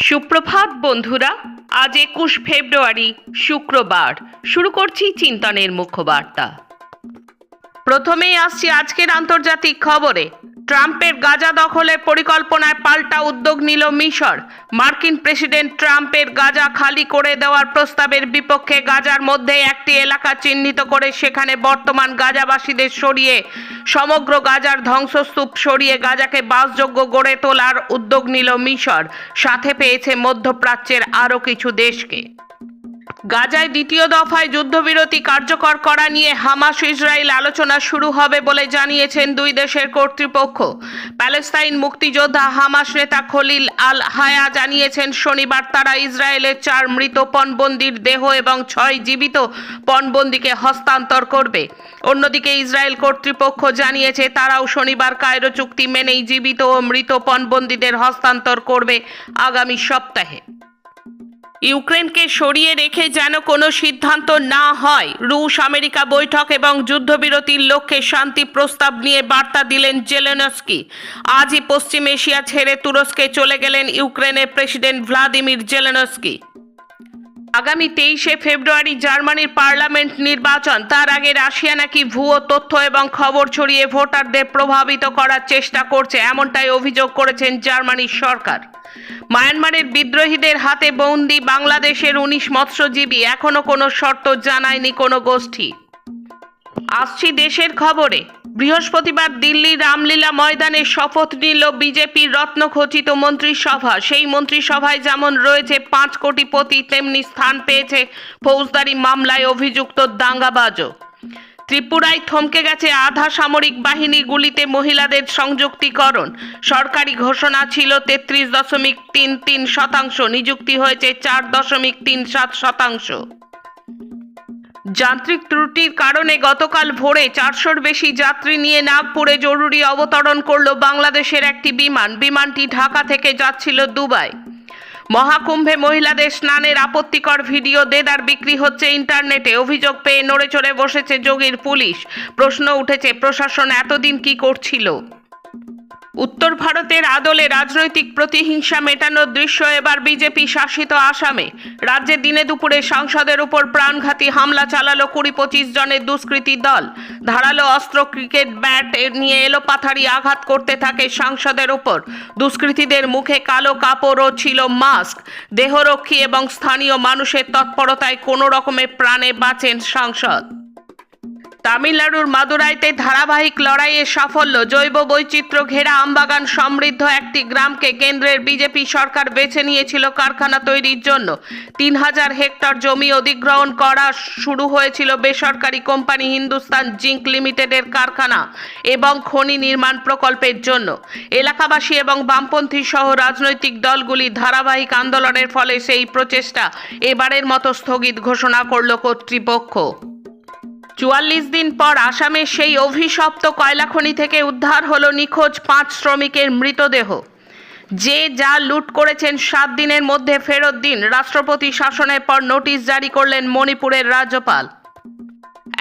সুপ্রভাত বন্ধুরা, আজ একুশ ফেব্রুয়ারি, শুক্রবার। শুরু করছি চিন্তনের মুখ্যবার্তা। প্রথমেই আসছি আজকের আন্তর্জাতিক খবরে। ট্রাম্পের গাজা দখলের পরিকল্পনায় পাল্টা উদ্যোগ নিল মিশর। মার্কিন প্রেসিডেন্ট ট্রাম্পের গাজা খালি করে দেওয়ার প্রস্তাবের বিপক্ষে গাজার মধ্যে একটি এলাকা চিহ্নিত করে সেখানে বর্তমান গাজাবাসীদের সরিয়ে, সমগ্র গাজার ধ্বংসস্তূপ সরিয়ে গাজাকে বাসযোগ্য গড়ে তোলার উদ্যোগ নিল মিশর। সাথে পেয়েছে মধ্যপ্রাচ্যের আরও কিছু দেশকে। গাজায় দ্বিতীয় দফায় যুদ্ধবিরতি কার্যকর করা নিয়ে হামাস ইসরায়েল আলোচনা শুরু হবে বলে জানিয়েছেন দুই দেশের কর্তৃপক্ষ। প্যালেস্তাইন মুক্তিযোদ্ধা হামাস নেতা খলিল আল হায়া জানিয়েছেন, শনিবার তারা ইসরায়েলের চার মৃত পণবন্দির দেহ এবং ছয় জীবিত পণবন্দিকে হস্তান্তর করবে। অন্যদিকে ইসরায়েল কর্তৃপক্ষ জানিয়েছে, তারাও শনিবার কায়রো চুক্তি মেনেই জীবিত ও মৃত পণবন্দীদের হস্তান্তর করবে আগামী সপ্তাহে। ইউক্রেনকে সরিয়ে রেখে যেন কোনো সিদ্ধান্ত না হয়। রুশ আমেরিকা বৈঠক এবং যুদ্ধবিরতির লক্ষ্যে শান্তি প্রস্তাব নিয়ে বার্তা দিলেন জেলেনস্কি। আজই পশ্চিম এশিয়া ছেড়ে তুরস্কে চলে গেলেন ইউক্রেনের প্রেসিডেন্ট ভ্লাদিমির জেলেনস্কি। আগামী তেইশে ফেব্রুয়ারি জার্মানির পার্লামেন্ট নির্বাচন। তার আগে রাশিয়া নাকি ভুয়ো তথ্য এবং খবর ছড়িয়ে ভোটারদের প্রভাবিত করার চেষ্টা করছে, এমনটাই অভিযোগ করেছেন জার্মানির সরকার। মায়ানমারের বিদ্রোহীদের হাতে বন্দি বাংলাদেশের উনিশ মৎস্যজীবী এখনও কোনো শর্ত জানায়নি কোনো গোষ্ঠী। আসছি দেশের খবরে। বৃহস্পতিবার দিল্লির রামলীলা ময়দানে শপথ নিল বিজেপির রত্নখচিত মন্ত্রিসভা। সেই মন্ত্রিসভায় যেমন রয়েছে পাঁচ কোটিপতি, তেমনি স্থান পেয়েছে ফৌজদারি মামলায় অভিযুক্ত দাঙ্গাবাজও। ত্রিপুরায় থমকে গেছে আধা সামরিক বাহিনী গুলিতে মহিলাদের সংযুক্তিকরণ। সরকারি ঘোষণা ছিল তেত্রিশ দশমিক তিন তিন শতাংশ, নিযুক্তি হয়েছে চার দশমিক তিন সাত শতাংশ। যান্ত্রিক ত্রুটির কারণে গতকাল ভোরে চারশোর বেশি যাত্রী নিয়ে নাগপুরে জরুরি অবতরণ করল বাংলাদেশের একটি বিমান। বিমানটি ঢাকা থেকে যাচ্ছিল দুবাই। মহাকুম্ভে মহিলাদের স্নানের আপত্তিকর ভিডিও দেদার বিক্রি হচ্ছে ইন্টারনেটে। অভিযোগ পেয়ে নড়ে চড়ে বসেছে যোগীর পুলিশ। প্রশ্ন উঠেছে, প্রশাসন এতদিন কি করছিল? উত্তর ভারতের আদলে রাজনৈতিক প্রতিহিংসা মেটানোর দৃশ্য এবার বিজেপি শাসিত আসামে। রাজ্যে দিনে দুপুরে সাংসদের উপর প্রাণঘাতী হামলা চালালো কুড়ি পঁচিশ জনের দুষ্কৃতী দল। ধারালো অস্ত্র, ক্রিকেট ব্যাট নিয়ে এলো পাথারি আঘাত করতে থাকে সাংসদের উপর। দুষ্কৃতীদের মুখে কালো কাপড়ও ছিল মাস্ক। দেহরক্ষী এবং স্থানীয় মানুষের তৎপরতায় কোনো রকমে প্রাণে বাঁচেন সাংসদ। তামিলনাড়ুর মাদুরাইতে ধারাবাহিক লড়াইয়ে সাফল্য, জৈব বৈচিত্র্য ঘেরা আমবাগান সমৃদ্ধ একটি গ্রামকে কেন্দ্রের বিজেপি সরকার বেছে নিয়েছিল কারখানা তৈরির জন্য। তিন হাজার হেক্টর জমি অধিগ্রহণ করা শুরু হয়েছিল বেসরকারি কোম্পানি হিন্দুস্তান জিঙ্ক লিমিটেডের কারখানা এবং খনি নির্মাণ প্রকল্পের জন্য। এলাকাবাসী এবং বামপন্থী সহ রাজনৈতিক দলগুলি ধারাবাহিক আন্দোলনের ফলে সেই প্রচেষ্টা এবারের মতো স্থগিত ঘোষণা করল কর্তৃপক্ষ। চুয়াল্লিশ দিন পর আসামের সেই অভিশপ্ত কয়লা খনি থেকে উদ্ধার হলো নিখোঁজ পাঁচ শ্রমিকের মৃতদেহ। যে যা লুট করেছেন সাত দিনের মধ্যে ফেরত দিন। রাষ্ট্রপতি শাসনের পর নোটিশ জারি করলেন মণিপুরের রাজ্যপাল।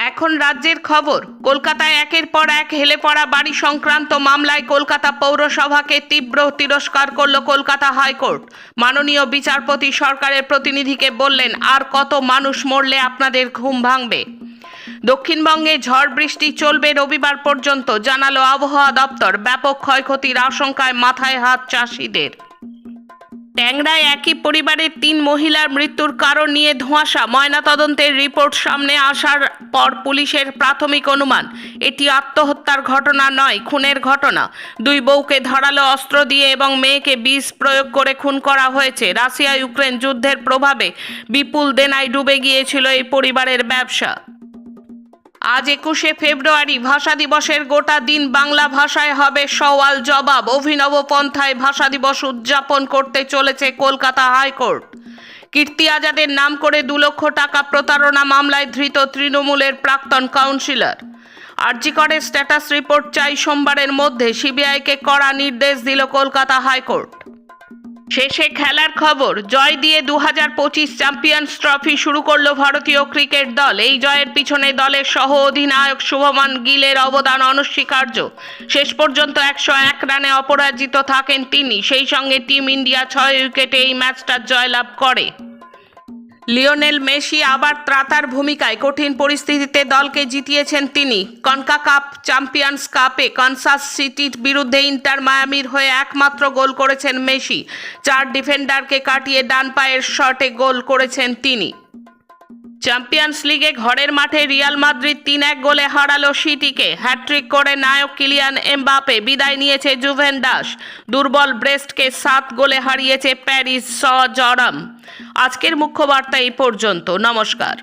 এখন রাজ্যের খবর, কলকাতায় একের পর এক হেলে পড়া বাড়ি সংক্রান্ত মামলায় কলকাতা পৌরসভাকে তীব্র তিরস্কার করল কলকাতা হাইকোর্ট। মাননীয় বিচারপতি সরকারের প্রতিনিধিকে বললেন, আর কত মানুষ মরলে আপনাদের ঘুম ভাঙবে? দক্ষিণবঙ্গে ঝড় বৃষ্টি চলবে রবিবার পর্যন্ত, জানালো আবহাওয়া দপ্তর। ব্যাপক ক্ষয়ক্ষতির আশঙ্কায় মাথায় হাত চাষিদের। ট্যাংরায় একই পরিবারের তিন মহিলার মৃত্যুর কারণ নিয়ে ধোঁয়াশা। ময়নাতদন্তের রিপোর্ট সামনে আসার পর পুলিশের প্রাথমিক অনুমান। এটি আত্মহত্যার ঘটনা নয়, খুনের ঘটনা। দুই বউকে ধারালো অস্ত্র দিয়ে এবং মেয়েকে বিষ প্রয়োগ করে খুন করা হয়েছে। রাশিয়া ইউক্রেন যুদ্ধের প্রভাবে বিপুল দেনায় ডুবে গিয়েছিল এই পরিবারের ব্যবসা। আজ একুশে ফেব্রুয়ারি ভাষা দিবসের গোটা দিন বাংলা ভাষায় হবে সওয়াল জবাব। অভিনব পন্থায় ভাষা দিবস উদযাপন করতে চলেছে কলকাতা হাইকোর্ট। কীর্তি আজাদের নাম করে দু লক্ষ টাকা প্রতারণা মামলায় ধৃত তৃণমূলের প্রাক্তন কাউন্সিলর। আরজিকরের স্ট্যাটাস রিপোর্ট চাই সোমবারের মধ্যে, সিবিআইকে কড়া নির্দেশ দিল কলকাতা হাইকোর্ট। শেষে খেলার খবর, জয় দিয়ে দু হাজার পঁচিশ চ্যাম্পিয়ন্স ট্রফি শুরু করল ভারতীয় ক্রিকেট দল। এই জয়ের পিছনে দলের সহ অধিনায়ক শুভমান গিলের অবদান অনস্বীকার্য। শেষ পর্যন্ত একশো এক রানে অপরাজিত থাকেন তিনি। সেই সঙ্গে টিম ইন্ডিয়া ছয় উইকেটে এই ম্যাচটা জয়লাভ করে। লিওনেল মেসি আবার ত্রাতার ভূমিকায় কঠিন পরিস্থিতিতে দলকে জিতিয়েছেন তিনি। কনকা কাপ, চ্যাম্পিয়ন্স কাপে কনসাস সিটির বিরুদ্ধে ইন্টার মায়ামির হয়ে একমাত্র গোল করেছেন মেসি। চার ডিফেন্ডারকে কাটিয়ে ডান পায়ের শটে গোল করেছেন তিনি। চ্যাম্পিয়ন্স লিগে ঘরের মাঠে রিয়াল মাদ্রিদ তিন এক গোলে হারালো সিটিকে। হ্যাট্রিক করে নায়ক কিলিয়ান এমবাপে বিদায় নিয়েছে জুভেন দাস দুর্বল ব্রেস্টকে সাত গোলে হারিয়েছে প্যারিস স জরাম আজকের মুখ্য বার্তা এই পর্যন্ত। নমস্কার।